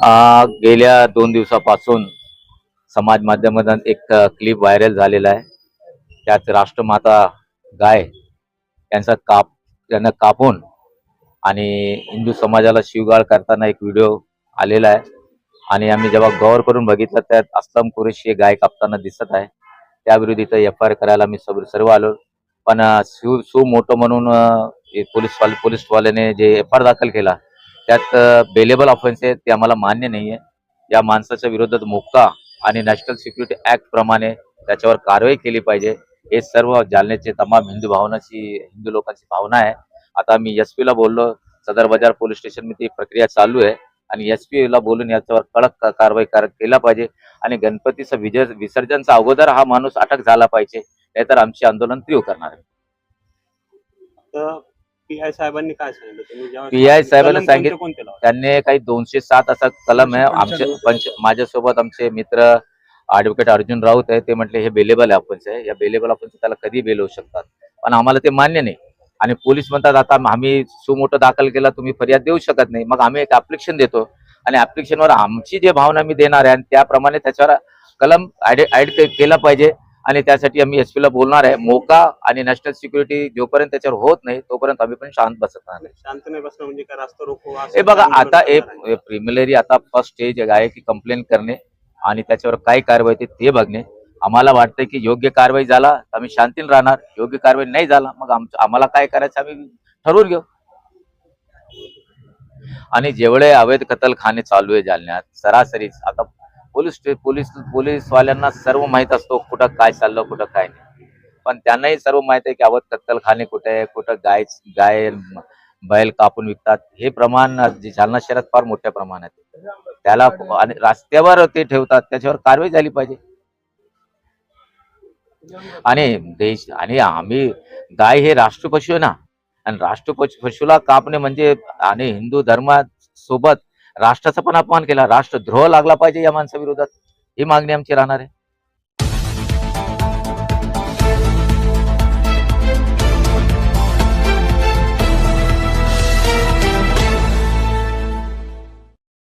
गेल्या दोन दिवसापासून समाज माध्यमातून एक क्लिप व्हायरल झालेला आहे. त्यात राष्ट्रमाता गाय यांचा काप त्यांना कापून आणि हिंदू समाजाला शिवगाळ करताना एक व्हिडिओ आलेला आहे. आणि आम्ही जेव्हा गौर करून बघितलं त्यात असलम कुरेशी हे गाय कापताना दिसत आहे. त्याविरुद्ध इथं एफ आय आर करायला आम्ही सर्व सर्व आलो. पण शिव सु मोठं म्हणून पोलीस पोलीसवाल्याने जे एफ आर दाखल केला त्यात बेलेबल ऑफेन्स आहे ते आम्हाला मान्य नाहीये. या माणसाच्या विरोधात मोक्का आणि नॅशनल सिक्युरिटी ऍक्ट प्रमाणे त्याच्यावर कारवाई केली पाहिजे. हे सर्व जालन्याचे तमाम हिंदू भावनाची हिंदू लोकांची भावना आहे. आता मी एस ला बोललो. सदर बाजार पोलीस स्टेशनमध्ये ती प्रक्रिया चालू आहे आणि एस ला बोलून याच्यावर कडक कारवाई केला पाहिजे. आणि गणपतीचं विजय विसर्जनचा अगोदर हा माणूस अटक झाला पाहिजे. नाहीतर आमचे आंदोलन तीव्र करणार आहे. पी आय साहेबांनी काय सांगितलं? तुम्ही जेव्हा PI साहेबांना कलम सांगित- कोणते कोणते लावले? त्यांनी काही दोनशे सात असा कलम आहे. आमचे पंच माझ्यासोबत आमचे मित्र ऍडव्होकेट अर्जुन राऊत आहे. ते म्हटले हे बेलेबल ऑफन्स आहे या बेलेबल ऑफन्स त्याला कधी बेल होऊ शकतात? पण आम्हाला ते मान्य नाही. आणि पोलीस म्हणतात आता आम्ही सुमोटो दाखल केला तुम्ही फरियाद देऊ शकत नाही. मग आम्ही एक ऍप्लिकेशन देतो. आणि ऍप्लिकेशनवर आमची जे भावना मी देणार आहे आणि त्याप्रमाणे त्याच्यावर कलम ऍड केला पाहिजे. आणि त्यासाठी आम्ही एस ला बोलणार आहे. मोका आणि नॅशनल सिक्युरिटी जोपर्यंत त्याच्यावर होत नाही तोपर्यंत आम्ही पण शांत बसत नाही शांत नाही बसणं म्हणजे काय? रास्ता रोको असं हे बघा आता प्रिमिलरी आता फर्स्ट स्टेज आहे की कंप्लेंट करणे आणि त्याच्यावर काय कारवाई ते ते बघणे. आम्हाला वाटतंय की योग्य कारवाई झाला तर आम्ही शांतीने राहणार. योग्य कारवाई नाही झाला मग आमचं आम्हाला काय करायचं आम्ही ठरवून घेऊ. आणि जेवढे अवैध कतलखाने चालू आहे जालन्यात सरासरीच आता पोलीस पोलीस पोलीसवाल्यांना सर्व माहीत असतो कुठं काय चाललं कुठं काय नाही. पण त्यांनाही सर्व माहीत आहे की अवैध कत्तलखाने कुठे आहे कुठं गाय गाय बैल कापून विकतात. हे प्रमाण जे जालना शहरात फार मोठ्या प्रमाणात आहे. त्याला आणि रस्त्यावर ते ठेवतात त्याच्यावर कारवाई झाली पाहिजे. आणि देश आणि आम्ही गाय हे राष्ट्रपशु आहे ना. आणि राष्ट्रपशु पशुला कापणे म्हणजे आणि हिंदू धर्मासोबत राष्ट्राचा पण अपमान केला. राष्ट्रद्रोह लागला पाहिजे या माणसाविरोधात. ही मागणी आमची राहणार आहे.